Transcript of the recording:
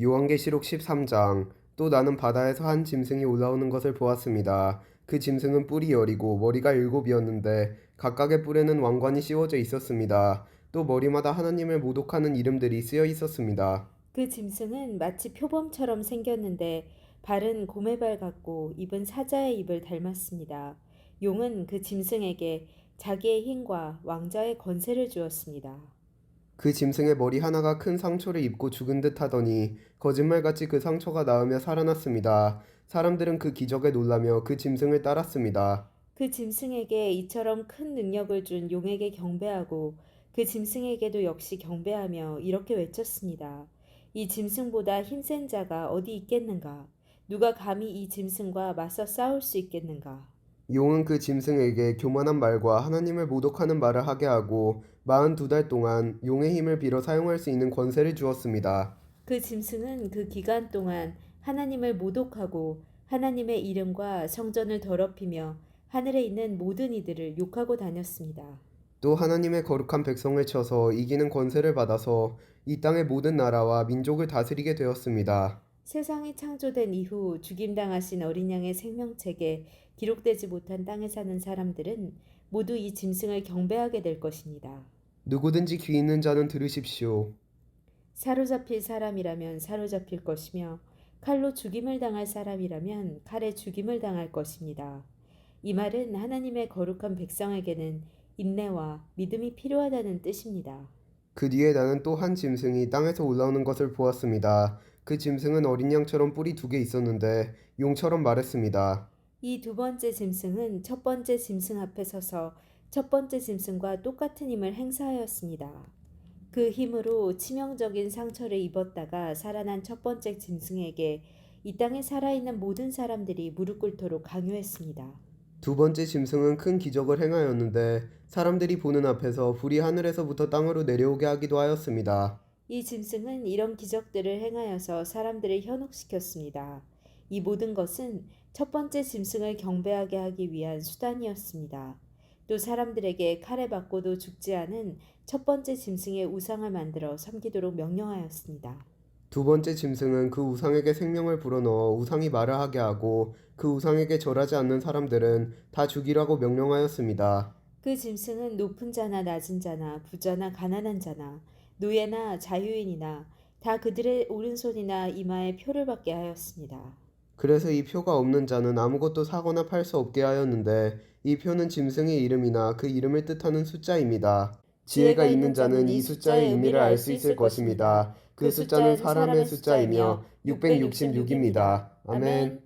요한계시록 13장 또 나는 바다에서 한 짐승이 올라오는 것을 보았습니다. 그 짐승은 뿔이 열이고 머리가 일곱이었는데 각각의 뿔에는 왕관이 씌워져 있었습니다. 또 머리마다 하나님을 모독하는 이름들이 쓰여 있었습니다. 그 짐승은 마치 표범처럼 생겼는데 발은 곰의 발 같고 입은 사자의 입을 닮았습니다. 용은 그 짐승에게 자기의 힘과 왕자의 권세를 주었습니다. 그 짐승의 머리 하나가 큰 상처를 입고 죽은 듯 하더니 거짓말같이 그 상처가 나으며 살아났습니다. 사람들은 그 기적에 놀라며 그 짐승을 따랐습니다. 그 짐승에게 이처럼 큰 능력을 준 용에게 경배하고 그 짐승에게도 역시 경배하며 이렇게 외쳤습니다. 이 짐승보다 힘센 자가 어디 있겠는가? 누가 감히 이 짐승과 맞서 싸울 수 있겠는가? 용은 그 짐승에게 교만한 말과 하나님을 모독하는 말을 하게 하고 42달 동안 용의 힘을 빌어 사용할 수 있는 권세를 주었습니다. 그 짐승은 그 기간 동안 하나님을 모독하고 하나님의 이름과 성전을 더럽히며 하늘에 있는 모든 이들을 욕하고 다녔습니다. 또 하나님의 거룩한 백성을 쳐서 이기는 권세를 받아서 이 땅의 모든 나라와 민족을 다스리게 되었습니다. 세상이 창조된 이후 죽임당하신 어린 양의 생명책에 기록되지 못한 땅에 사는 사람들은 모두 이 짐승을 경배하게 될 것입니다. 누구든지 귀 있는 자는 들으십시오. 사로잡힐 사람이라면 사로잡힐 것이며 칼로 죽임을 당할 사람이라면 칼에 죽임을 당할 것입니다. 이 말은 하나님의 거룩한 백성에게는 인내와 믿음이 필요하다는 뜻입니다. 그 뒤에 나는 또 한 짐승이 땅에서 올라오는 것을 보았습니다. 그 짐승은 어린 양처럼 뿔이 두 개 있었는데 용처럼 말했습니다. 이 두 번째 짐승은 첫 번째 짐승 앞에 서서 첫 번째 짐승과 똑같은 힘을 행사하였습니다. 그 힘으로 치명적인 상처를 입었다가 살아난 첫 번째 짐승에게 이 땅에 살아있는 모든 사람들이 무릎 꿇도록 강요했습니다. 두 번째 짐승은 큰 기적을 행하였는데 사람들이 보는 앞에서 불이 하늘에서부터 땅으로 내려오게 하기도 하였습니다. 이 짐승은 이런 기적들을 행하여서 사람들을 현혹시켰습니다. 이 모든 것은 첫 번째 짐승을 경배하게 하기 위한 수단이었습니다. 또 사람들에게 칼에 맞고도 죽지 않은 첫 번째 짐승의 우상을 만들어 섬기도록 명령하였습니다. 두 번째 짐승은 그 우상에게 생명을 불어넣어 우상이 말을 하게 하고 그 우상에게 절하지 않는 사람들은 다 죽이라고 명령하였습니다. 그 짐승은 높은 자나 낮은 자나 부자나 가난한 자나 노예나 자유인이나 다 그들의 오른손이나 이마에 표를 받게 하였습니다. 그래서 이 표가 없는 자는 아무것도 사거나 팔 수 없게 하였는데 이 표는 짐승의 이름이나 그 이름을 뜻하는 숫자입니다. 지혜가 있는 자는 이 숫자의 의미를 알 수 있을 것입니다. 그 숫자는 사람의 숫자이며 666입니다. 아멘.